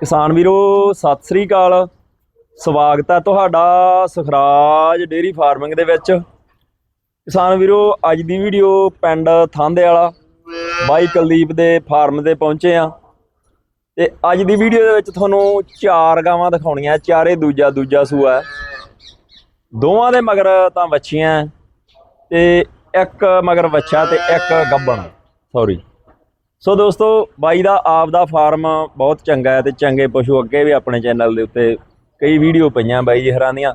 ਕਿਸਾਨ ਵੀਰੋ, ਸਤਿ ਸ੍ਰੀ ਅਕਾਲ। ਸਵਾਗਤ ਹੈ ਤੁਹਾਡਾ ਸੁਖਰਾਜ ਡੇਰੀ ਫਾਰਮਿੰਗ ਦੇ ਵਿੱਚ। ਕਿਸਾਨ ਵੀਰੋ, ਅੱਜ ਦੀ ਵੀਡੀਓ ਪਿੰਡ ਥਾਂਦੇ ਵਾਲਾ ਬਾਈ ਕੁਲਦੀਪ ਦੇ ਫਾਰਮ ਤੇ ਪਹੁੰਚੇ ਆ ਤੇ ਅੱਜ ਦੀ ਵੀਡੀਓ ਦੇ ਵਿੱਚ ਤੁਹਾਨੂੰ ਚਾਰ ਗਾਵਾਂ ਦਿਖਾਉਣੀਆਂ, ਚਾਰੇ ਦੂਜਾ ਦੂਜਾ ਸੂਆ ਦੋਵਾਂ ਦੇ ਮਗਰ ਤਾਂ ਵੱਛੀਆਂ ਹੈ ਤੇ ਇੱਕ ਮਗਰ ਵੱਛਾ ਤੇ ਇੱਕ ਗੱਬਣ ਸੌਰੀ ਸੋ ਦੋਸਤੋ, ਬਾਈ ਦਾ ਆਪ ਦਾ ਫਾਰਮ ਬਹੁਤ ਚੰਗਾ ਹੈ ਤੇ ਚੰਗੇ ਪਸ਼ੂ ਅੱਗੇ ਵੀ ਆਪਣੇ ਚੈਨਲ ਦੇ ਉੱਤੇ ਕਈ ਵੀਡੀਓ ਪਈਆਂ ਬਾਈ ਜੀ ਹਰਾਂ ਦੀਆਂ।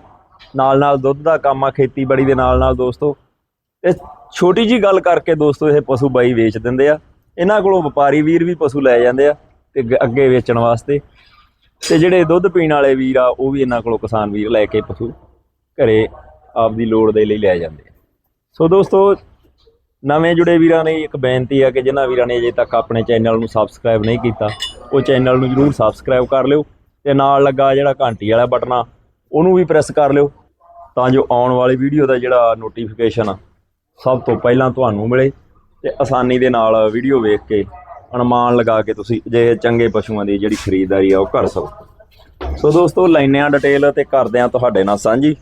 ਨਾਲ ਨਾਲ ਦੁੱਧ ਦਾ ਕੰਮ ਆ, ਖੇਤੀਬਾੜੀ ਦੇ ਨਾਲ ਨਾਲ ਦੋਸਤੋ। ਤੇ ਛੋਟੀ ਜੀ ਗੱਲ ਕਰਕੇ ਦੋਸਤੋ, ਇਹ ਪਸ਼ੂ ਬਾਈ ਵੇਚ ਦਿੰਦੇ ਆ। ਇਹਨਾਂ ਕੋਲੋਂ ਵਪਾਰੀ ਵੀਰ ਵੀ ਪਸ਼ੂ ਲੈ ਜਾਂਦੇ ਆ ਤੇ ਅੱਗੇ ਵੇਚਣ ਵਾਸਤੇ। ਤੇ ਜਿਹੜੇ ਦੁੱਧ ਪੀਣ ਵਾਲੇ ਵੀਰ ਆ, ਉਹ ਵੀ ਇਹਨਾਂ ਕੋਲੋਂ ਕਿਸਾਨ ਵੀਰ ਲੈ ਕੇ ਪਸ਼ੂ ਘਰੇ ਆਪਦੀ ਲੋੜ ਦੇ ਲਈ ਲੈ ਜਾਂਦੇ ਆ। ਸੋ ਦੋਸਤੋ ਨਵੇਂ ਜੁੜੇ ਵੀਰਾਂ ਨੇ ਇੱਕ ਬੇਨਤੀ ਆ ਕਿ ਜਿਨ੍ਹਾਂ ਵੀਰਾਂ ਨੇ ਅਜੇ ਤੱਕ ਆਪਣੇ ਚੈਨਲ ਨੂੰ ਸਬਸਕ੍ਰਾਈਬ ਨਹੀਂ ਕੀਤਾ, ਉਹ ਚੈਨਲ ਨੂੰ ਜਰੂਰ ਸਬਸਕ੍ਰਾਈਬ ਕਰ ਲਿਓ ਤੇ ਨਾਲ ਲੱਗਾ ਜਿਹੜਾ ਘੰਟੀ ਵਾਲਾ ਬਟਨ ਆ, ਉਹਨੂੰ ਵੀ ਪ੍ਰੈਸ ਕਰ ਲਿਓ ਤਾਂ ਜੋ ਆਉਣ ਵਾਲੀ ਵੀਡੀਓ ਦਾ ਜਿਹੜਾ ਨੋਟੀਫਿਕੇਸ਼ਨ ਆ, ਸਭ ਤੋਂ ਪਹਿਲਾਂ ਤੁਹਾਨੂੰ ਮਿਲੇ ਤੇ ਆਸਾਨੀ ਦੇ ਨਾਲ ਵੀਡੀਓ ਵੇਖ ਕੇ ਅਨੁਮਾਨ ਲਗਾ ਕੇ ਤੁਸੀਂ ਜੇ ਚੰਗੇ ਪਸ਼ੂਆਂ ਦੀ ਜਿਹੜੀ ਖਰੀਦਦਾਰੀ ਆ ਉਹ ਕਰ ਸਕੋ। ਸੋ ਦੋਸਤੋ ਲੈਨੇ ਆ ਡਿਟੇਲ ਤੇ ਕਰਦੇ ਆ ਤੁਹਾਡੇ ਨਾਲ ਸਾਂਝੀ।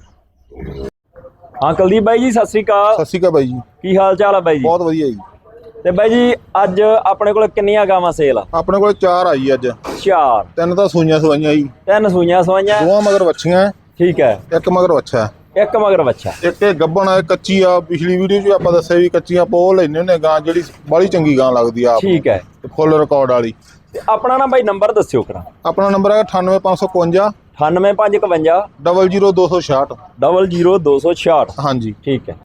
ਹਾਂ ਕੁਲਦੀਪ ਬਾਈ ਜੀ ਸਤਿ ਸ੍ਰੀ ਅਕਾਲ। ਸਤਿ ਸ਼੍ਰੀ ਅਕਾਲ ਬਾਈ ਜੀ। ਕੀ ਹਾਲ ਚਾਲ ਆ ਬਾਈ ਜੀ? ਬਹੁਤ ਵਧੀਆ ਜੀ। ਤੇ ਬਾਈ ਜੀ ਅੱਜ ਆਪਣੇ ਕੋਲ ਕਿੰਨੀਆਂ ਗਾਵਾਂ ਸੇਲ ਆ? ਆਪਣੇ ਕੋਲ ਚਾਰ ਆਈ ਅੱਜ। ਚਾਰ। ਤਿੰਨ ਤਾਂ ਸੂਈਆਂ ਸਵਾਈਆਂ ਜੀ। ਤਿੰਨ ਸੂਈਆਂ ਸਵਾਈਆਂ। ਦੋਵਾਂ ਮਗਰ ਵੱਛੀਆਂ। ਠੀਕ ਹੈ। ਇੱਕ ਮਗਰ ਵੱਛਾ। ਇੱਕ ਮਗਰ ਬੱਚਾ ਇੱਕ ਇਹ ਗੱਬਣ ਆ ਕੱਚੀ ਆ। ਪਿਛਲੀ ਵੀਡੀਓ 'ਚ ਆਪਾਂ ਦੱਸਿਆ ਵੀ ਕੱਚੀਆਂ ਪੋ ਲੈਨੇ ਹੁੰਦੇ ਗਾਂ ਜਿਹੜੀ ਬਾਲੀ ਚੰਗੀ ਗਾਂ ਲੱਗਦੀ ਆ ਆਪ ਠੀਕ ਹੈ। ਤੇ ਫੁੱਲ ਰਿਕਾਰਡ ਵਾਲੀ। ਤੇ ਆਪਣਾ ਨਾ ਬਾਈ ਨੰਬਰ ਦੱਸਿਓ ਕਰਾਂ ਆਪਣਾ ਨੰਬਰ ਹੈ 98551 98551 00266 00266 ਹਾਂਜੀ। ਠੀਕ ਹੈ।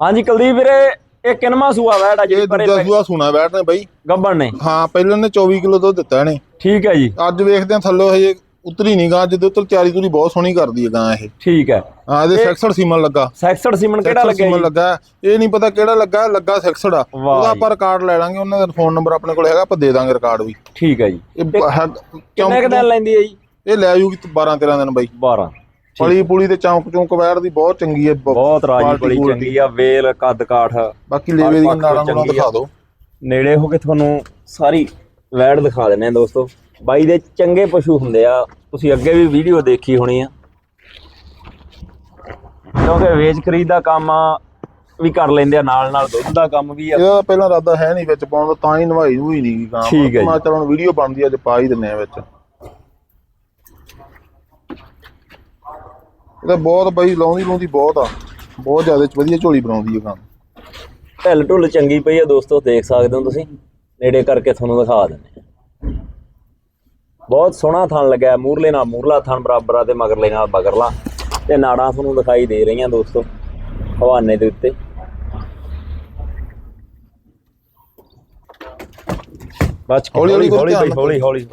ਹਾਂਜੀ ਕੁਲਦੀਪ ਵੀਰੇ ਇਹ ਕਿੰਨਵਾਂ ਸੂਆ ਵੈੜ ਆ ਇਹ ਜਿਹੜੀ ਪਰੇ ਦੂਜਾ ਸੂਆ ਸੁਣਾ ਬੈਠਨੇ ਬਾਈ। ਗੱਬਣ ਨੇ। ਹਾਂ ਪਹਿਲਾਂ ਨੇ 24 ਕਿਲੋ ਦੁੱਧ ਦਿੱਤਾ ਇਹਨੇ। ਠੀਕ ਹੈ ਜੀ। ਅੱਜ ਵੇਖਦੇ ਆ ਥੱਲੇ ਹਜੇ ਉਤਰੀ ਨਹੀਂ ਗਾਂ ਜਦੋਂ ਉਤਰ ਤਿਆਰੀ ਤੁਰੀ ਬਹੁਤ ਸੋਹਣੀ ਕਰਦੀ ਹੈ ਗਾਂ ਇਹ। ਠੀਕ ਹੈ। ਹਾਂ ਇਹਦੇ 66 ਸੀਮਨ ਲੱਗਾ। ਸੈਕਸਡ ਸੀਮਨ ਕਿਹੜਾ ਸੈਕਸਡ ਲੱਗਿਆ ਸੀਮਨ ਜੀ? ਲੱਗਾ। ਹੈ। ਇਹ ਨਹੀਂ ਪਤਾ ਕਿਹੜਾ ਲੱਗਾ ਲੱਗਾ ਸੈਕਸਡ ਆ। ਵਾਹ ਉਹਦਾ ਜੀ। ਆਪਾਂ ਰਿਕਾਰਡ ਲੈ ਲਾਂਗੇ ਉਹਨਾਂ ਦਾ ਫੋਨ ਨੰਬਰ ਆਪਣੇ ਕੋਲ ਹੈਗਾ ਆਪਾਂ ਦੇ ਦਾਂਗੇ ਰਿਕਾਰਡ ਵੀ। ਠੀਕ ਹੈ ਜੀ। ਕਿੰਨੇ ਕੁ ਦਿਨ ਲੈਂਦੀ ਹੈ ਜੀ? ਇਹ ਲੈ ਜੂਗੀ 12 13 ਦਿਨ ਬਾਈ। 12 ਪਲੀ ਪੁਲੀ ਤੇ ਚੌਂਕ ਚੌਂਕ ਵੈੜ ਦੀ ਬਹੁਤ ਚੰਗੀ ਹੈ ਬਹੁਤ ਰਾਜੀ ਬੜੀ। ਚੰਗੀ ਆ ਵੇਲ ਕੱਦ ਕਾਠ। ਬਾਕੀ ਲੇਵੇ ਦੀਆਂ ਨਾੜਾਂ ਨੂੰ। ਦਿਖਾ ਦਿਓ। ਨੇੜੇ ਹੋ ਕੇ ਤੁਹਾਨੂੰ ਸਾਰੀ ਵੈੜ ਦਿਖਾ ਦਿੰਨੇ ਆ ਦੋਸਤੋ। ਬਾਈ ਦੇ ਚੰਗੇ ਪਸ਼ੂ ਹੁੰਦੇ ਆ। ਤੁਸੀਂ ਅੱਗੇ ਵੀ ਵੀਡੀਓ ਦੇਖੀ ਹੋਣੀ ਆ। ਕਿਉਂਕਿ ਵੇਚ ਖਰੀਦ ਦਾ ਕੰਮ ਵੀ ਕਰ ਲੈਂਦੇ ਆ ਨਾਲ ਨਾਲ ਦੁੱਧ ਦਾ ਕੰਮ ਵੀ ਆ। ਇਹਦਾ ਪਹਿਲਾਂ ਇਰਾਦਾ ਹੈ ਨਹੀਂ ਵਿੱਚ ਪਾਉਣ ਦਾ ਤਾਂ ਹੀ ਨਵਾਈ ਹੋਈ ਨਹੀਂ ਜੀ। ਮੈਂ ਚਲੋ ਵੀਡੀਓ ਬਣਦੀ ਆ, ਅੱਜ ਪਾ ਹੀ ਦਿੰਨੇ ਆ ਵਿੱਚ। ਇਹਦਾ ਬਹੁਤ ਬਾਈ ਲਾਉਂਦੀ ਲਾਉਂਦੀ ਬਹੁਤ ਆ। ਬਹੁਤ ਜ਼ਿਆਦਾ ਵਧੀਆ ਝੋਲੀ ਬਣਾਉਂਦੀ ਹੈ ਗਾਂ ਢਿੱਲ ਢੁੱਲ ਚੰਗੀ ਪਈ ਆ ਦੋਸਤੋ ਦੇਖ ਸਕਦੇ ਹੋ ਤੁਸੀਂ। ਨੇੜੇ ਕਰਕੇ ਤੁਹਾਨੂੰ ਦਿਖਾ ਆ। ਬਹੁਤ ਸੋਹਣਾ ਥਣ ਲੱਗਿਆ ਮੂਰਲੇ ਨਾਲ ਮੂਰਲਾ ਥਣ ਬਰਾਬਰ ਆ ਤੇ ਮਗਰਲੇ ਨਾਲ ਬਗਰਲਾ ਤੇ ਨਾੜਾਂ ਤੁਹਾਨੂੰ ਦਿਖਾਈ ਦੇ ਰਹੀਆਂ ਦੋਸਤੋ ਹਵਾਨੇ ਦੇ ਉੱਤੇ। ਬਸ ਹੌਲੀ ਹੌਲੀ ਹੌਲੀ ਹੌਲੀ ਹੌਲੀ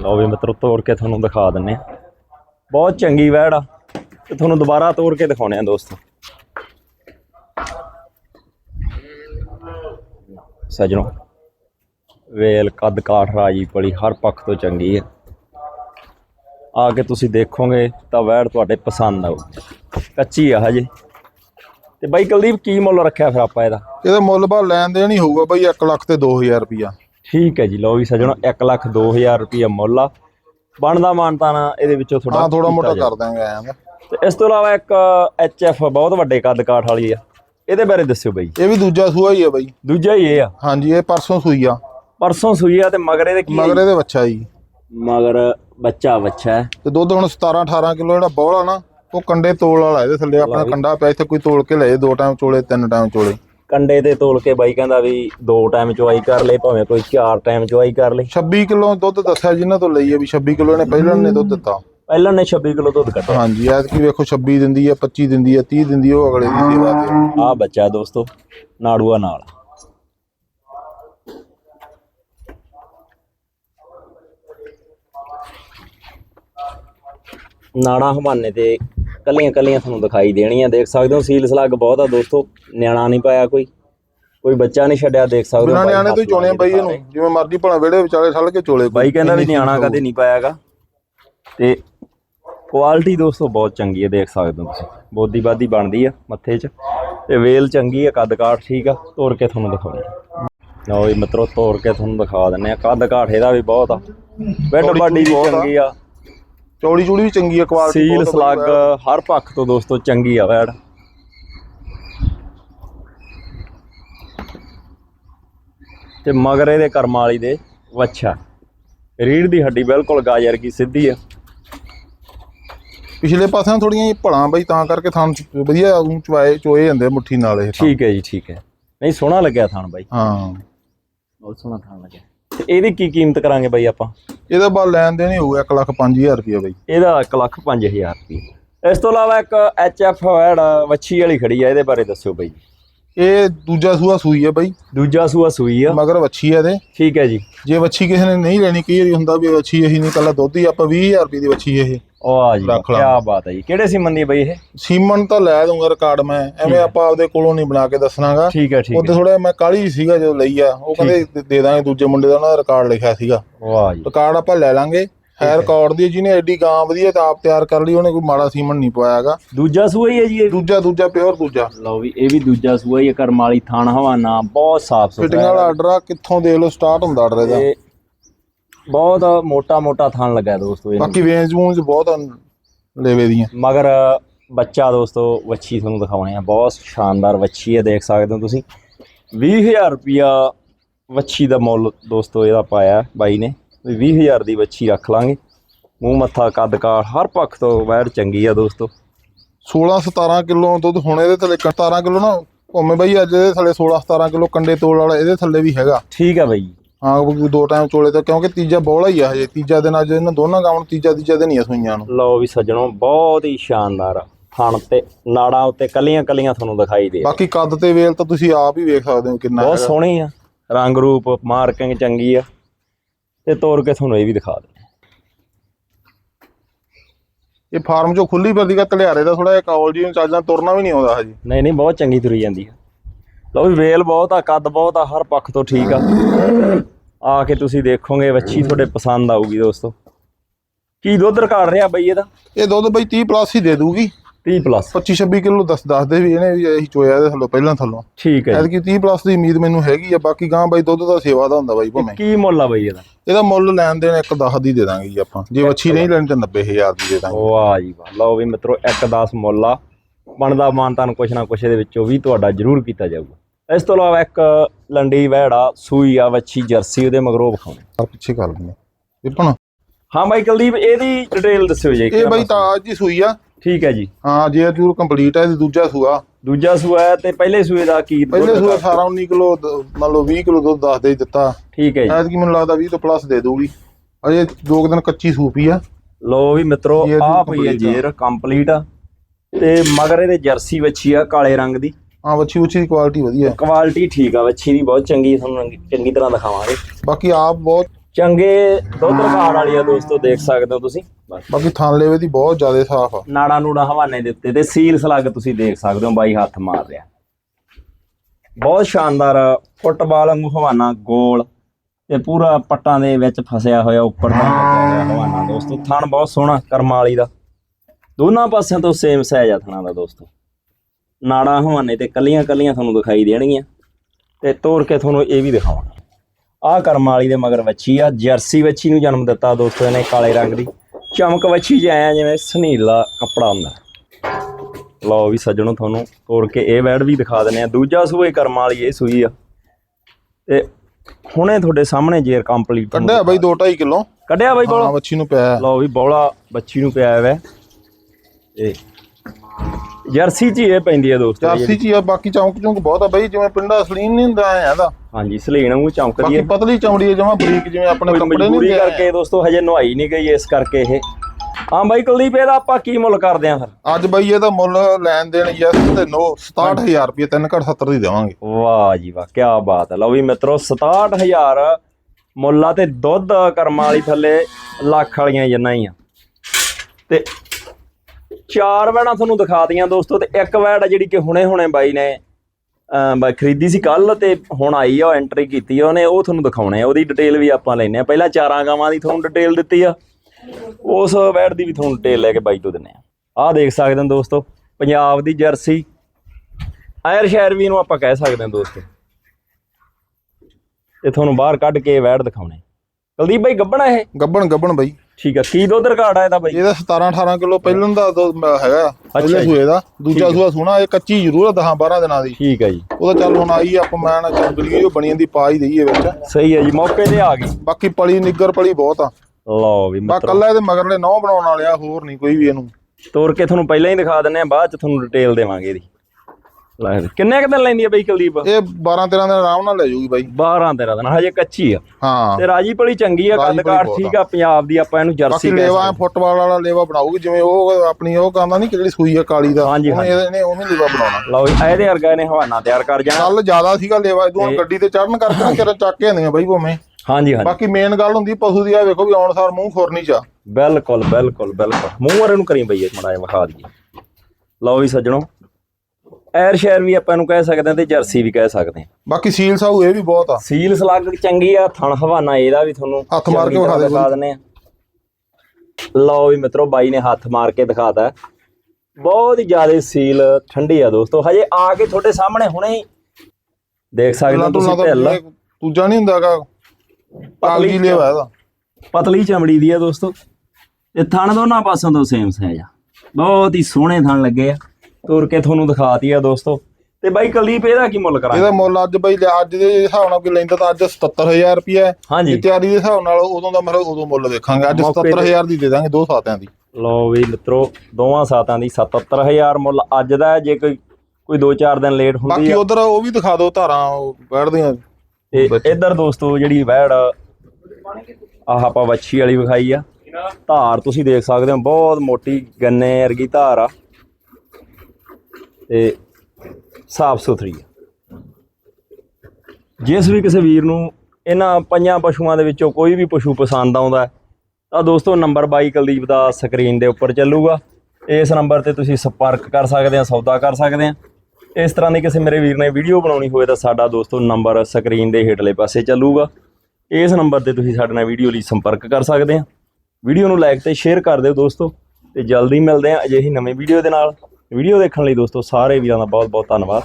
ਲਓ ਵੀ ਮਿੱਤਰੋ ਤੋੜ ਕੇ ਤੁਹਾਨੂੰ ਦਿਖਾ ਦਿੰਨੇ ਆ। ਬਹੁਤ ਚੰਗੀ ਵੈੜ ਆ। ਤੇ ਤੁਹਾਨੂੰ ਦੁਬਾਰਾ ਤੋੜ ਕੇ ਦਿਖਾਉਣੇ ਆ ਦੋਸਤੋ। ਸਜਣੋ ਵੇਲ ਕੱਦ ਕਾਠ ਰਾਜੀ ਪਲੀ ਹਰ ਪੱਖ ਤੋਂ ਚੰਗੀ ਹੈ ਆ ਕੇ ਤੁਸੀਂ ਦੇਖੋਗੇ ਤਾਂ ਵੈੜ ਤੁਹਾਡੇ ਪਸੰਦ ਆਊ। ਕੱਚੀ ਆ ਹਜੇ। ਤੇ ਬਾਈ ਕੁਲਦੀਪ ਕੀ ਮੁੱਲ ਰੱਖਿਆ ਫਿਰ ਆਪਾਂ ਇਹਦਾ? ਇਹਦਾ ਮੁੱਲ ਭਾ ਲੈਣ ਦੇਣ ਹੀ ਹੋਊਗਾ ਬਾਈ 1 ਲੱਖ ਤੇ 2000 ਰੁਪਿਆ ਠੀਕ ਹੈ ਜੀ ਲਓ ਵੀ ਸਜਣੋ 1 ਲੱਖ 2000 ਰੁਪਏ ਮੁੱਲ ਆ। ਬਣਦਾ ਮਾਨਤਾ ਨਾ ਇਹਦੇ ਵਿੱਚੋਂ ਥੋੜਾ ਹਾਂ ਥੋੜਾ ਮੋਟਾ ਕਰ ਦਾਂਗੇ ਐਂ ਦਾ। ਤੇ ਇਸ ਤੋਂ ਇਲਾਵਾ ਇੱਕ ਐਫ ਬਹੁਤ ਵੱਡੇ ਕੱਦ ਕਾਠ ਵਾਲੀ ਆ। ਇਹਦੇ ਬਾਰੇ ਦੱਸਿਓ ਬਾਈ। ਇਹ ਵੀ ਦੂਜਾ ਸੂਆ ਹੀ ਹੈ ਬਾਈ। ਦੂਜਾ ਹੀ ਇਹ ਆ। ਹਾਂਜੀ ਇਹ ਪਰਸੋਂ ਸੂਈ ਆ। ਪਰਸੋਂ ਸੂਈ ਆ ਤੇ ਮਗਰ ਇਹਦੇ ਕੀ ਆ? ਮਗਰ ਇਹਦੇ ਬੱਚਾ ਜੀ? ਮਗਰ ਬੱਚਾ ਬੱਚਾ ਹੈ। ਤੇ ਦੁੱਧ ਹੁਣ 17 18 ਕਿਲੋ ਜਿਹੜਾ ਬੌਲਾ ਨਾ ਉਹ ਕੰਡੇ ਤੋਲ ਵਾਲਾ ਇਹਦੇ ਥੱਲੇ ਆਪਣਾ ਕੰਡਾ ਪਿਆ ਇੱਥੇ ਕੋਈ ਤੋਲ ਕੇ ਲੈ ਜੇ ਦੋ ਟਾਈਮ ਚੋਲੇ ਤਿੰਨ ਟਾਈਮ ਚੋਲੇ। ਕੰਡੇ ਤੇ ਤੋਲ ਕੇ ਬਾਈ ਕਹਿੰਦਾ ਵੀ ਦੋ ਟਾਈਮ ਚੁਆਈ ਕਰ ਲੈ ਭਾਵੇਂ ਕੋਈ ਚਾਰ ਟਾਈਮ ਚੁਆਈ ਕਰ ਲੈ। 26 ਕਿਲੋ ਦੁੱਧ ਦੱਸਿਆ ਜਿਨ੍ਹਾਂ ਤੋਂ ਲਈ ਹੈ ਵੀ 26 ਕਿਲੋ ਨੇ ਪਹਿਲਾਂ ਨੇ ਦੁੱਧ ਦਿੱਤਾ। ਪਹਿਲਾਂ ਨੇ 26 ਕਿਲੋ ਦੁੱਧ ਕੱਢਿਆ। ਹਾਂਜੀ ਐਤਕੀ ਵੇਖੋ 26 ਦਿੰਦੀ ਹੈ 25 ਦਿੰਦੀ ਹੈ 30 ਦਿੰਦੀ ਹੈ, ਉਹ ਅਗਲੇ ਦੀ ਸੇਵਾ ਤੇ। ਆ ਬੱਚਾ ਦੋਸਤੋ ਨਾੜੂਆ ਨਾਲ। ਨਾੜਾ ਹਵਾਨੇ ਤੇ ਕੱਲੀਆਂ ਕੱਲੀਆਂ ਤੁਹਾਨੂੰ ਦਿਖਾਈ ਦੇਣੀਆਂ ਦੇਖ ਸਕਦੇ ਹੋ ਸੀਲ ਸਲੱਗ ਬਹੁਤ ਆ ਦੋਸਤੋ ਨਿਆਣਾ ਨਹੀਂ ਪਾਇਆ ਕੋਈ। ਕੋਈ ਬੱਚਾ ਨਹੀਂ ਛੱਡਿਆ ਦੇਖ ਸਕਦੇ ਹੋ ਬਿਨਾਂ ਨਿਆਣੇ ਤੋਂ ਹੀ ਚੋਣੇ ਬਾਈ ਇਹਨੂੰ ਜਿਵੇਂ ਮਰਜ਼ੀ ਭਲਾ ਵਿਹੜੇ ਵਿਚਾਲੇ ਛੱਲ ਕੇ ਚੋਲੇ ਕੋਈ। ਬਾਈ ਕਹਿੰਦਾ ਵੀ ਨਿਆਣਾ ਸੀਲ ਕਦੇ ਨਹੀਂ ਪਾਇਆਗਾ। ਤੇ ਕੁਆਲਿਟੀ ਦੋਸਤੋ ਬਹੁਤ ਚੰਗੀ ਹੈ ਦੇਖ ਸਕਦੇ ਹੋ ਤੁਸੀਂ। ਬੋਦੀ ਬਾਦੀ ਬਣਦੀ ਆ ਮੱਥੇ 'ਚ। ਤੇ ਵੇਲ ਚੰਗੀ ਆ ਕੱਦ ਕਾਠ ਠੀਕ ਆ ਤੋੜ ਕੇ ਤੁਹਾਨੂੰ ਦਿਖਾਉਂਦਾ ਲਓ ਵੀ ਮਿੱਤਰੋ ਤੋੜ ਕੇ ਤੁਹਾਨੂੰ ਦਿਖਾ ਦਿੰਨੇ ਆ। ਕੱਦ ਕਾਠ ਇਹਦਾ ਵੀ ਬਹੁਤ ਆ। ਬੈੱਡ ਬਾਡੀ ਵੀ। ਚੰਗੀ ਆ। ਚੌੜੀ ਚੂੜੀ ਵੀ ਚੰਗੀ ਆ ਕੁਆਲਿਟੀ ਸੀਲ ਸਲੱਗ ਹਰ ਪੱਖ ਤੋਂ ਦੋਸਤੋ ਚੰਗੀ ਆ ਵੈੜ। ਤੇ ਮਗਰ ਇਹਦੇ ਕਰਮ ਵਾਲੀ ਦੇ ਵੱਛਾ। ਰੀੜ ਦੀ ਹੱਡੀ ਬਿਲਕੁਲ ਗਾਜਰ ਕੀ ਸਿੱਧੀ ਆ। ਪਿਛਲੇ ਪਾਸੇ ਥੋੜੀਆਂ ਭਲਾਂ ਬਈ ਤਾਂ ਕਰਕੇ ਥਾਂ ਵਧੀਆ ਚਵਾਏ ਚੋਏ ਜਾਂਦੇ ਮੁੱਠੀ ਨਾਲ ਇਹ। ਠੀਕ ਹੈ ਜੀ ਠੀਕ ਹੈ। ਨਹੀਂ ਸੋਹਣਾ ਲੱਗਿਆ ਥਾਣ ਬਾਈ। ਹਾਂ। ਬਹੁਤ ਸੋਹਣਾ ਥਾਣ ਲੱਗਿਆ। ਤੇ ਇਹਦੀ ਕੀ ਕੀਮਤ ਕਰਾਂਗੇ ਬਾਈ ਆਪਾਂ? ਇਹਦਾ ਬਾਅਦ ਲੈਣ ਦੇਣ ਹੀ ਹੋਊਗਾ 1 ਲੱਖ 5000 ਰੁਪਏ ਬਈ। ਇਹਦਾ 1 ਲੱਖ 5000 ਰੁਪਏ ਇਸ ਤੋਂ ਇਲਾਵਾ ਇੱਕ ਐਚ ਐਫ ਵੈੜ ਵੱਛੀ ਵਾਲੀ ਖੜੀ ਆ ਇਹਦੇ ਬਾਰੇ ਦੱਸਿਓ ਬਾਈ। ਇਹ ਦੂਜਾ ਸੂਆ ਸੂਈ ਹੈ ਬਈ। ਦੂਜਾ ਸੂਆ ਸੂਈ ਆ। ਮਗਰ ਵੱਛੀ ਹੈ ਇਹਦੇ। ਠੀਕ ਹੈ ਜੀ। ਜੇ ਵੱਛੀ ਕਿਸੇ ਨੇ ਨਹੀਂ ਲੈਣੀ ਕਈ ਵਾਰੀ ਹੁੰਦਾ ਵੀ ਵੱਛੀ ਇਹੀ ਨਹੀਂ ਕੱਲਾ ਦੁੱਧ ਹੀ ਆਪਾਂ 20000 ਰੁਪਏ ਦੀ ਵੱਛੀ ਇਹ। ਆ ਜੀ ਰੱਖ ਕੀ ਲਾਂ। ਬਾਤ ਹੈ ਜੀ। ਕਿਹੜੇ ਸੀਮਨ ਦੀ ਬਾਈ ਇਹ? ਸੀਮਨ ਤਾਂ ਲੈ ਦੂੰਗਾ ਰਿਕਾਰਡ ਮੈਂ। ਐਵੇਂ ਆਪਾਂ ਆਪਦੇ ਕੋਲੋਂ ਨਹੀਂ ਬਣਾ ਕੇ ਦੱਸਣਾਗਾ। ਠੀਕ ਹੈ ਠੀਕ ਉਹਦੇ ਹੈ ਥੋੜਾ ਮੈਂ ਕਾਲੀ ਸੀਗਾ ਜਦੋਂ ਲਈ ਆ। ਉਹ ਕਹਿੰਦੇ ਦੇ- ਦੇ ਦਾਂਗੇ ਦੂਜੇ ਮੁੰਡੇ ਦਾ ਉਹਨਾਂ ਦਾ ਰਿਕਾਰਡ ਲਿਖਿਆ ਸੀਗਾ। ਵਾਹ ਜੀ। ਰਿਕਾਰਡ ਆਪਾਂ ਲੈ ਲਾਂਗੇ। ਹੈ। ਰਿਕਾਰਡ ਦੀ ਜਿਹਨੇ ਐਡੀ ਗਾਂ ਵਧੀਆ ਤਾਂ ਆਪ ਤਿਆਰ ਕਰ ਲਈ ਉਹਨੇ ਕੋਈ ਮਾੜਾ ਸੀਮਨ ਨਹੀਂ ਪਾਇਆਗਾ ਦੂਜਾ ਸੂਆ ਹੀ ਹੈ ਜੀ ਇਹ। ਦੂਜਾ ਦੂਜਾ ਪਿਓਰ ਦੂਜਾ। ਲਓ ਵੀ ਇਹ ਵੀ ਦੂਜਾ ਸੂਆ ਹੀ ਹੈ ਕਰਮ ਵਾਲੀ ਥਾਣ ਹਵਾਨਾ ਬਹੁਤ ਸਾਫ਼ ਫਿਟਿੰਗ ਸੁਥਰਾ ਵਾਲਾ ਆਰਡਰ ਆ ਕਿੱਥੋਂ ਦੇਖ ਲਓ ਸਟਾਰਟ ਹੁੰਦਾ ਆਰਡਰ ਇਹਦਾ। ਤੇ ਬਹੁਤ ਮੋਟਾ ਮੋਟਾ ਥਾਣ ਲੱਗਾ ਦੋਸਤੋ ਇਹਨੂੰ। ਬਾਕੀ ਵੇਂਜ ਵੂੰਜ ਬਹੁਤ ਆ ਲੇਵੇ ਦੀਆਂ। ਮਗਰ ਬੱਚਾ ਦੋਸਤੋ ਵੱਛੀ ਤੁਹਾਨੂੰ ਦਿਖਾਉਣੇ ਆ ਬਹੁਤ ਸ਼ਾਨਦਾਰ ਵੱਛੀ ਹੈ ਦੇਖ ਸਕਦੇ ਹੋ ਤੁਸੀਂ। 20000 ਰੁਪਿਆ ਵੱਛੀ ਦਾ ਮੁੱਲ ਦੋਸਤੋ ਇਹਦਾ ਪਾਇਆ ਬਾਈ ਨੇ। ਵੀ 20000 ਦੀ ਵੱਛੀ ਰੱਖ ਲਾਂਗੇ। ਮੂੰਹ ਮੱਥਾ ਕੱਦ ਕਾਠ ਹਰ ਪੱਖ ਤੋਂ ਵੈੜ ਚੰਗੀ ਆ ਦੋਸਤੋ। 16 17 ਕਿਲੋ ਦੁੱਧ ਹੁਣ ਇਹਦੇ ਥੱਲੇ 17 ਕਿਲੋ ਨਾ ਭੋਵੇਂ ਬਈ ਅੱਜ ਇਹਦੇ ਥੱਲੇ 16 17 ਕਿਲੋ ਕੰਡੇ ਤੋਲ ਵਾਲਾ ਇਹਦੇ ਥੱਲੇ ਵੀ ਹੈਗਾ। ਠੀਕ ਆ ਬਾਈ। ਹਾਂ ਦੋ ਟਾਈਮ ਚੋਲੇ ਤਾਂ ਕਿਉਂਕਿ ਤੀਜਾ ਬੋਲਾ ਹੀ ਆ ਹਜੇ। ਤੀਜਾ ਦਿਨ ਅੱਜ ਇਹਨਾਂ ਦੋਨਾਂ ਨੂੰ ਤੀਜਾ ਤੀਜਾ ਦਿਨ ਹੀ ਆ ਸੂਈਆਂ ਨੂੰ। ਲਓ ਵੀ ਸੱਜਣੋ ਬਹੁਤ ਹੀ ਸ਼ਾਨਦਾਰ ਆ। ਥਣ ਤੇ ਨਾੜਾਂ ਉੱਤੇ ਕੱਲੀਆਂ ਕੱਲੀਆਂ ਤੁਹਾਨੂੰ ਦਿਖਾਈ ਦੇ ਬਾਕੀ ਕੱਦ ਤੇ ਵੇਲ ਤਾਂ ਤੁਸੀਂ ਆਪ ਹੀ ਵੇਖ ਸਕਦੇ ਹੋ ਕਿੰਨਾ ਬਹੁਤ। ਸੋਹਣੀ ਆ। ਰੰਗ ਰੂਪ ਮਾਰਕਿੰਗ ਚੰਗੀ ਆ। ਤੇ ਤੋੜ ਕੇ ਤੁਹਾਨੂੰ ਇਹ ਵੀ ਦਿਖਾ ਦਿੰਦੇ ਇਹ ਫਾਰਮ ਚੋਂ ਖੁੱਲੀ ਫਿਰਦੀ ਗਾ ਤਲਿਆਰੇ ਦਾ ਥੋੜਾ ਜਿਹਾ ਕਾਲ ਜੀ ਨੂੰ ਚੱਲਦਾ ਤੁਰਨਾ ਵੀ ਨਹੀਂ ਆਉਂਦਾ ਹਜੇ। ਨਹੀਂ ਨਹੀਂ ਬਹੁਤ ਚੰਗੀ ਤੁਰੀ ਜਾਂਦੀ ਆ। ਲਓ ਵੀ ਵੇਲ ਬਹੁਤ ਆ ਕੱਦ ਬਹੁਤ ਆ ਹਰ ਪੱਖ ਤੋਂ ਠੀਕ ਆ। ਆ ਕੇ ਤੁਸੀਂ ਦੇਖੋਗੇ ਵੱਛੀ ਤੁਹਾਡੇ ਪਸੰਦ ਆਊਗੀ ਦੋਸਤੋ। ਕੀ ਦੁੱਧ ਰਿਕਾਰਡ ਰਿਹਾ ਬਈ ਇਹਦਾ? ਇਹ ਦੁੱਧ ਬਈ 30 ਪਲੱਸ ਹੀ ਦੇ ਦੂਗੀ। 30 ਪਲੱਸ 25 26 ਕਿਲੋ ਦੱਸ ਦੱਸਦੇ ਵੀ ਇਹਨੇ ਵੀ ਇਹੀ ਚੋਇਆ ਇਹਦੇ ਥੱਲੋਂ ਪਹਿਲਾਂ ਥੱਲੋਂ। ਠੀਕ ਹੈ। ਐਤਕੀ 30 ਪਲੱਸ ਦੀ ਉਮੀਦ ਮੈਨੂੰ ਹੈਗੀ ਆ ਬਾਕੀ ਗਾਂ ਬਈ ਦੁੱਧ ਦਾ ਸੇਵਾ ਦਾ ਹੁੰਦਾ ਬਾਈ ਭਾਵੇਂ। ਕੀ ਮੁੱਲ ਆ ਬਈ ਇਹਦਾ? ਇਹਦਾ ਮੁੱਲ ਲੈਣ ਦੇਣ ਇੱਕ 10 ਦੀ ਦੇ ਦਾਂਗੇ ਜੀ ਆਪਾਂ। ਜੇ ਵੱਛੀ ਨਹੀਂ ਲੈਣੀ ਤਾਂ 90000 ਦੀ ਦੇ ਦਾਂਗੇ। ਵਾਹ ਜੀ ਵਾਹ। ਲਓ ਵੀ ਮਿੱਤਰੋ 1-10 ਮੁੱਲ ਆ। ਬਣਦਾ ਮਾਨ ਤੁਹਾਨੂੰ ਕੁਛ ਨਾ ਕੁਛ ਇਹਦੇ ਵਿੱਚੋਂ ਵੀ ਤੁਹਾਡਾ ਜ਼ਰੂਰ ਕੀਤਾ ਜਾਊਗਾ। ਇਸ ਤੋਂ ਇਲਾਵਾ ਇੱਕ ਲੰਡੀ ਵਹਿੜਾ ਸੂਈ ਆ ਵੱਛੀ ਜਰਸੀ ਉਹਦੇ ਮਗਰੋਂ ਵਿਖਾਉਣੇ। ਆ ਪਿੱਛੇ ਕਰ ਲੈਂਦੇ ਵਿਪਨ। ਹਾਂ ਬਾਈ ਕੁਲਦੀਪ ਇਹਦੀ ਡਿਟੇਲ ਦੱਸਿਓ ਜੀ ਇਹ ਬਈ ਤਾਂ ਅੱਜ ਹੀ ਸੂਈ ਆ। ਠੀਕ ਹੈ ਜੀ। ਹਾਂ ਜੇ ਜੂਰ ਕੰਪਲੀਟ ਹੈ ਤੇ ਦੂਜਾ ਸੂਆ। ਦੂਜਾ ਸੂਆ ਹੈ ਤੇ ਪਹਿਲੇ ਸੂਏ ਦਾ ਕੀ ਪਹਿਲੇ ਸੂਆ ਦਾ? 18 19 ਕਿਲੋ ਮੰਨ ਲਓ 20 ਕਿਲੋ ਦੁੱਧ ਦੱਸ ਦੇ ਦਿੱਤਾ। ਠੀਕ ਹੈ ਜੀ। ਐਤਕੀ ਮੈਨੂੰ ਲੱਗਦਾ 20 ਤੋਂ ਪਲੱਸ ਦੇ ਦੂਗੀ ਅਜੇ ਦੋ ਕੁ ਦਿਨ ਕੱਚੀ ਸੂਪੀ ਆ। ਲੋ ਵੀ ਮਿੱਤਰੋ ਆ ਪਈ ਹੈ। ਜੇਰ ਕੰਪਲੀਟ ਤੇ ਮਗਰ ਇਹਦੇ ਜਰਸੀ ਵੱਛੀ ਆ ਕਾਲੇ ਰੰਗ ਦੀ। ਹਾਂ ਵੱਛੀ ਉੱਚੀ ਦੀ ਕੁਆਲਿਟੀ ਵਧੀਆ ਹੈ। ਕੁਆਲਿਟੀ ਠੀਕ ਆ ਵੱਛੀ ਦੀ ਬਹੁਤ ਚੰਗੀ ਤੁਹਾਨੂੰ ਚੰਗੀ ਤਰ੍ਹਾਂ ਦਿਖਾਵਾਂਗੇ। ਬਾਕੀ ਆਪ ਬਹੁਤ ਚੰਗੇ ਦੁੱਧ ਰਿਕਾਰਡ ਵਾਲੀ ਆ ਦੋਸਤੋ ਦੇਖ ਸਕਦੇ ਹੋ ਤੁਸੀਂ। ਬਾਕੀ ਥਣ ਲੇਵੇ ਦੀ ਬਹੁਤ ਜ਼ਿਆਦਾ ਸਾਫ਼ ਆ। ਨਾੜਾ ਨੂੜਾ ਹਵਾਨੇ ਦੇ ਉੱਤੇ ਤੇ ਸੀਲ ਸਲੱਗ ਤੁਸੀਂ ਦੇਖ ਸਕਦੇ ਹੋ ਬਾਈ ਹੱਥ ਮਾਰ ਰਿਹਾ। ਬਹੁਤ ਸ਼ਾਨਦਾਰ ਫੁੱਟਬਾਲ ਵਾਂਗੂ ਹਵਾਨਾ ਗੋਲ ਤੇ ਪੂਰਾ ਪੱਟਾਂ ਦੇ ਵਿੱਚ ਫਸਿਆ ਹੋਇਆ ਉੱਪਰ ਦਾ ਲੱਗਿਆ ਹੋਇਆ ਹਵਾਨਾ ਦੋਸਤੋ। ਥਣ ਬਹੁਤ ਸੋਹਣਾ ਕਰਮ ਵਾਲੀ ਦਾ। ਦੋਨਾਂ ਪਾਸਿਆਂ ਤੋਂ ਸੇਮ ਸਾਈਜ਼ ਆ ਥਣਾ ਦਾ ਦੋਸਤੋ। ਨਾੜਾ ਹਵਾਨੇ ਤੇ ਕੱਲੀਆਂ ਕੱਲੀਆਂ ਤੁਹਾਨੂੰ ਦਿਖਾਈ ਦੇਣਗੀਆਂ। ਤੇ ਤੋੜ ਕੇ ਤੁਹਾਨੂੰ ਇਹ ਵੀ ਦਿਖਾਵਾਂਗੇ। ਆਹ ਕਰਮ ਵਾਲੀ ਦੇ ਮਗਰ ਵੱਛੀ ਆ ਜਰਸੀ ਵੱਛੀ ਨੂੰ ਜਨਮ ਦਿੱਤਾ ਦੋਸਤੋ ਇਹਨੇ ਕਾਲੇ ਰੰਗ ਦੀ। ਚਮਕ ਵੱਛੀ ਜਿਹਾ ਆਇਆ ਜਿਵੇਂ ਸਨੀਲਾ ਕੱਪੜਾ ਹੁੰਦਾ। ਲਓ ਵੀ ਸੱਜਣੋ ਤੁਹਾਨੂੰ ਤੋੜ ਕੇ ਇਹ ਵੈੜ ਵੀ ਦਿਖਾ ਦਿੰਦੇ ਆ। ਦੂਜਾ ਸੂਏ ਕਰਮ ਵਾਲੀ ਇਹ ਸੂਈ ਆ। ਤੇ ਹੁਣੇ ਤੁਹਾਡੇ ਸਾਹਮਣੇ ਜੇਰ ਕੰਪਲੀਟ ਕੱਢਿਆ ਬਈ 2.5 ਕਿਲੋ। ਕੱਢਿਆ ਬਾਈ ਬੋਲ। ਹਾਂ ਵੱਛੀ ਨੂੰ ਪਿਆ। ਲਓ ਵੀ ਬੌਲਾ ਬੱਚੀ ਨੂੰ ਪਿਆ ਹੋਇਆ ਹੈ ਤੇ ਜਰਸੀ ਚ ਹੀ ਇਹ ਪੈਂਦੀ ਹੈ ਦੋਸਤੋ ਇਹ ਚਾਸੀ ਚ ਆ ਬਾਕੀ ਚੌਂਕ ਚੌਂਕ ਬਹੁਤ ਆ ਬਈ ਜਿਵੇਂ ਪਿੰਡਾ ਸਲੀਨ ਨਹੀਂ ਹੁੰਦਾ ਐ ਇਹਦਾ ਹਾਂਜੀ ਸਲੀਨ ਨੂੰ ਚਮਕਦੀ ਬਾਕੀ ਹੈ ਪਤਲੀ ਚਮੜੀ ਹੈ ਜਮਾ ਬਰੀਕ ਜਿਵੇਂ ਆਪਣੇ ਕੋਈ ਕੱਪੜੇ ਨਹੀਂ ਮਜਬੂਰੀ ਹੁੰਦੇ। ਕਰਕੇ ਦੋਸਤੋ ਹਜੇ ਨਵਾਈ ਨਹੀਂ ਗਈ ਇਸ ਕਰਕੇ ਇਹ। ਹਾਂ ਬਾਈ ਕੁਲਦੀਪ ਇਹਦਾ ਆਪਾਂ ਕੀ ਮੁੱਲ ਕਰਦੇ ਆਂ ਫਿਰ? ਅੱਜ ਬਈ ਇਹਦਾ ਮੁੱਲ ਲੈਣ ਦੇਣ ਯੈਸ ਤੇ ਨੋ 67000 ਰੁਪਏ 3 ਘੱਟ 70 ਦੀ ਦੇਵਾਂਗੇ। ਵਾਹ ਜੀ ਵਾਹ ਕੀ ਬਾਤ ਹੈ। ਲਓ ਵੀ ਮਿੱਤਰੋ 67000 ਮੁੱਲਾ ਤੇ ਦੁੱਧ ਕਰਮਾਂ ਵਾਲੀ ਥੱਲੇ ਲੱਖ ਵਾਲੀਆਂ ਜੰਨਾ ਹੀ ਆ। ਤੇ ਚਾਰ ਵੈੜਾਂ ਤੁਹਾਨੂੰ ਦਿਖਾ ਦੀਆਂ ਦੋਸਤੋ ਤੇ ਇੱਕ ਵੈੜ ਆ ਜਿਹੜੀ ਕਿ ਹੁਣੇ ਹੁਣੇ ਬਾਈ ਨੇ ਬਾਈ ਖਰੀਦੀ ਸੀ ਕੱਲ ਤੇ ਹੁਣ ਆਈ ਆ ਐਂਟਰੀ ਕੀਤੀ ਆ ਉਹਨੇ, ਉਹ ਤੁਹਾਨੂੰ ਦਿਖਾਉਣੇ ਆ, ਉਹਦੀ ਡਿਟੇਲ ਵੀ ਆਪਾਂ ਲੈਨੇ ਆ। ਪਹਿਲਾਂ ਚਾਰਾਂ ਗਾਵਾਂ ਦੀ ਤੁਹਾਨੂੰ ਡਿਟੇਲ ਦਿੱਤੀ ਆ, ਉਸ ਵੈੜ ਦੀ ਵੀ ਤੁਹਾਨੂੰ ਡਿਟੇਲ ਲੈ ਕੇ ਬਾਈ ਤੋਂ ਦਿੰਨੇ ਆ। ਆਹ ਦੇਖ ਸਕਦੇ ਹੋ ਦੋਸਤੋ, ਪੰਜਾਬ ਦੀ ਜਰਸੀ, ਆਇਰ ਸ਼ਹਿਰ ਵੀ ਇਹਨੂੰ ਆਪਾਂ ਕਹਿ ਸਕਦੇ ਹਾਂ ਦੋਸਤੋ। ਤੇ ਤੁਹਾਨੂੰ ਬਾਹਰ ਕੱਢ ਕੇ ਵੈੜ ਦਿਖਾਉਣੇ। ਕੁਲਦੀਪ ਬਾਈ ਗੱਬਣਾ ਇਹ? ਗੱਬਣ ਗੱਬਣ ਬਾਈ। ਠੀਕ ਆ ਕੀ ਦੁੱਧ ਰਿਕਾਰਡ ਆ ਇਹਦਾ ਬਾਈ? ਇਹਦਾ 17 18 ਕਿਲੋ ਪਹਿਲਾਂ ਦਾ ਦੁੱਧ ਹੈਗਾ ਪਹਿਲੇ। ਸੂਏ ਦਾ ਦੂਜਾ ਸੂਆ ਸੋਣਾ ਇਹ ਕੱਚੀ ਜ਼ਰੂਰ ਆ 10 12 ਦਿਨਾਂ ਦੀ। ਠੀਕ ਆ ਜੀ। ਉਹਦਾ ਚੱਲ ਹੁਣ ਆਈ ਆਪਾਂ ਮੈਂ ਨਾ ਚੰਗਲੀ ਜੋ ਬਣੀ ਜਾਂਦੀ ਪਾ ਹੀ ਦਈਏ ਵਿੱਚ। ਸਹੀ ਹੈ ਜੀ ਮੌਕੇ ਤੇ ਆ ਗਈ। ਬਾਕੀ ਪਲੀ ਨਿੱਗਰ ਪਲੀ ਬਹੁਤ ਆ। ਲਓ ਵੀ ਬਾ ਮਿੱਤਰੋ। ਕੱਲਾ ਇਹਦੇ ਮਗਰਲੇ ਨੌ ਬਣਾਉਣ ਵਾਲਿਆ ਹੋਰ ਨਹੀਂ ਕੋਈ ਵੀ ਇਹਨੂੰ। ਤੋਰ ਕੇ ਤੁਹਾਨੂੰ ਪਹਿਲਾਂ ਹੀ ਦਿਖਾ ਦਿੰਨੇ ਆ ਬਾਅਦ ਚ ਤੁਹਾਨੂੰ ਡਿਟੇਲ ਦੇਵਾਂਗੇ ਇਹਦੀ। ਲੈ ਵੀ। ਕਿੰਨੇ ਕੁ ਦਿਨ ਲੈਂਦੀ ਆ ਬਈ ਕੁਲਦੀਪ? ਇਹ 12 13 ਦਿਨ ਆਰਾਮ ਨਾਲ ਲੈ ਜਾਊਗੀ ਬਾਈ। 12 13 ਦਿਨ ਹਜੇ ਕੱਚੀ ਆ। ਹਾਂ। ਤੇ ਰਾਜੀ ਭਲੀ ਚੰਗੀ ਆ ਰਾਜੀ ਭਲੀ ਬਹੁਤ ਠੀਕ ਆ। ਪੰਜਾਬ ਦੀ ਆਪਾਂ ਇਹਨੂੰ ਬਾਕੀ ਜਰਸੀ ਕਹਿ ਲੇਵਾ ਫੁੱਟਬਾਲ ਵਾਲਾ ਲੇਵਾ ਬਣਾਉਗੀ ਜਿਵੇਂ ਉਹ ਆਪਣੀ ਉਹ ਕਹਿੰਦਾ ਨਹੀਂ ਕਿਹੜੀ ਸੂਈ ਆ ਕਾਲੀ ਦਾ ਹਾਂਜੀ, ਉਹਨੇ ਇਹਨੇ ਉਵੇਂ ਲੇਵਾ ਬਣਾਉਣਾ। ਲਓ ਜੀ, ਇਹਦੇ ਵਰਗਾ ਇਹਨੇ ਹਵਾਨਾ ਤਿਆਰ ਕਰ ਜਾਣਾ। ਕੱਲ ਜ਼ਿਆਦਾ ਸੀਗਾ ਲੇਵਾ ਇਦੋਂ ਗੱਡੀ ਤੇ ਚੜਨ ਕਰਕੇ ਨਾ ਕਿਰ ਚੱਕ ਕੇ ਆਂਦੀਆਂ ਬਾਈ ਭੋਵੇਂ। ਹਾਂਜੀ ਹਾਂਜੀ। ਬਾਕੀ ਮੇਨ ਗੱਲ ਹੁੰਦੀ ਪਸ਼ੂ ਦੀ ਆ ਵੇਖੋ ਵੀ ਆਉਣ ਸਾਰ ਮੂੰਹ ਖੁਰਨੀ ਚਾ ਬਿਲਕੁਲ ਬਿਲਕੁਲ ਬਿਲਕੁਲ। ਮੂੰਹ ਵਾਰੇ ਨੂੰ ਕਰੀ ਬਈਏ ਮੜਾ ਜਿਹਾ ਵਿਖਾ ਦਈਏ। ਲਓ ਵੀ ਸੱਜਣੋ ਐਰ ਸ਼ਹਿਰ ਵੀ ਆਪਾਂ ਇਹਨੂੰ ਕਹਿ ਸਕਦੇ ਹਾਂ ਤੇ ਜਰਸੀ ਵੀ ਕਹਿ ਸਕਦੇ ਹਾਂ। ਬਾਕੀ ਸੀਲ ਸਾਊ ਇਹ ਵੀ ਬਹੁਤ ਆ। ਸੀਲ ਸਲੱਗ ਚੰਗੀ ਆ ਥਣ ਹਵਾਨਾ ਇਹਦਾ ਵੀ ਤੁਹਾਨੂੰ ਹੱਥ ਮਾਰ ਕੇ ਵਿਖਾ ਦੇ ਦਿਖਾ ਦਿੰਨੇ ਆ ਲਓ ਵੀ ਮਿੱਤਰੋ ਬਾਈ ਨੇ ਹੱਥ ਮਾਰ ਕੇ ਦਿਖਾਤਾ। ਬਹੁਤ ਹੀ ਜ਼ਿਆਦਾ ਸੀਲ ਠੰਡੀ ਆ ਦੋਸਤੋ ਹਜੇ ਆ ਕੇ ਤੁਹਾਡੇ ਸਾਹਮਣੇ ਹੁਣੇ ਹੀ ਦੇਖ ਸਕਦੇ ਹੋ ਤੁਸੀਂ ਢਿੱਲ। ਦੂਜਾ ਨਹੀਂ ਹੁੰਦਾਗਾ ਕਾਗਜੀ ਲੇਵਾ ਇਹਦਾ? ਪਤਲੀ ਚਮੜੀ ਦੀ ਆ ਦੋਸਤੋ। ਇਹ ਥਣ ਦੋਨਾਂ ਪਾਸੋਂ ਤੋਂ ਸੇਮ ਸਾਈਜ਼ ਆ। ਬਹੁਤ ਹੀ ਸੋਹਣੇ ਥਣ ਲੱਗੇ ਆ। ਤੁਰ ਕੇ ਤੁਹਾਨੂੰ ਦਿਖਾਤੀ ਆ ਦੋਸਤੋ। ਤੇ ਬਾਈ ਕੁਲਦੀਪ ਇਹਦਾ ਕੀ ਮੁੱਲ ਕਰਾਂਗੇ? ਇਹਦਾ ਮੁੱਲ ਅੱਜ ਬਈ ਅੱਜ ਦੇ ਹਿਸਾਬ ਨਾਲ ਕੋਈ ਲੈਂਦਾ ਤਾਂ ਅੱਜ 77000 ਰੁਪਿਆ ਹੈ। ਹਾਂਜੀ। ਤਿਆਰੀ ਦੇ ਹਿਸਾਬ ਨਾਲ ਉਦੋਂ ਦਾ ਮਤਲਬ ਉਦੋਂ ਮੁੱਲ ਦੇਖਾਂਗੇ। ਅੱਜ ਮੌਕੇ ਤੇ। 77000 ਦੀ ਦੇ ਦਾਂਗੇ ਦੋ ਸਾਤਿਆਂ ਦੀ। ਲਓ ਵੀ ਮਿੱਤਰੋ ਦੋਵਾਂ ਸਾਤਾਂ ਦੀ 77000 ਮੁੱਲ ਅੱਜ ਦਾ ਜੇ ਕੋਈ ਕੋਈ 2-4 ਦਿਨ ਲੇਟ ਹੁੰਦੀ ਬਾਕੀ ਆ। ਉਧਰ ਉਹ ਵੀ ਦਿਖਾ ਦਿਓ ਧਾਰਾਂ ਬੈਠਦੀਆਂ। ਤੇ ਇੱਧਰ ਦੋਸਤੋ ਜਿਹੜੀ ਵੈੜ ਆਹ ਆਪਾਂ ਵੱਛੀ ਵਾਲੀ ਵਿਖਾਈ ਆ। ਧਾਰ ਤੁਸੀਂ ਦੇਖ ਸਕਦੇ ਹੋ ਬਹੁਤ ਮੋਟੀ ਗੰਨੇ ਵਰਗੀ ਧਾਰ ਆ। ਤੇ ਸਾਫ਼ ਸੁਥਰੀ ਆ। ਜਿਸ ਵੀ ਕਿਸੇ ਵੀਰ ਨੂੰ ਇਹਨਾਂ ਪੰਜਾਂ ਪਸ਼ੂਆਂ ਦੇ ਵਿੱਚੋਂ ਕੋਈ ਵੀ ਪਸ਼ੂ ਪਸੰਦ ਆਉਂਦਾ ਤਾਂ ਦੋਸਤੋ ਨੰਬਰ 22 ਕੁਲਦੀਪ ਦਾ ਸਕਰੀਨ ਦੇ ਉੱਪਰ ਚੱਲੂਗਾ। ਇਸ ਨੰਬਰ ਤੇ ਤੁਸੀਂ ਸੰਪਰਕ ਕਰ ਸਕਦੇ ਆ, ਸੌਦਾ ਕਰ ਸਕਦੇ ਆ। ਇਸ ਤਰ੍ਹਾਂ ਦੀ ਕਿਸੇ ਮੇਰੇ ਵੀਰ ਨੇ ਵੀਡੀਓ ਬਣਾਉਣੀ ਹੋਵੇ ਤਾਂ ਸਾਡਾ ਦੋਸਤੋ ਨੰਬਰ ਸਕਰੀਨ ਦੇ ਹੇਠਲੇ ਪਾਸੇ ਚੱਲੂਗਾ। ਇਸ ਨੰਬਰ ਤੇ ਤੁਸੀਂ ਸਾਡੇ ਨਾਲ ਵੀਡੀਓ ਲਈ ਸੰਪਰਕ ਕਰ ਸਕਦੇ ਆ। ਵੀਡੀਓ ਨੂੰ ਲਾਈਕ ਤੇ ਸ਼ੇਅਰ ਕਰ ਦਿਓ ਦੋਸਤੋ, ਤੇ ਜਲਦੀ ਮਿਲਦੇ ਆ ਅਜਿਹੀ ਨਵੀਂ ਵੀਡੀਓ ਦੇ ਨਾਲ। ਵੀਡੀਓ ਦੇਖਣ ਲਈ ਦੋਸਤੋ ਸਾਰੇ ਵੀਰਾਂ ਦਾ ਬਹੁਤ ਬਹੁਤ ਧੰਨਵਾਦ।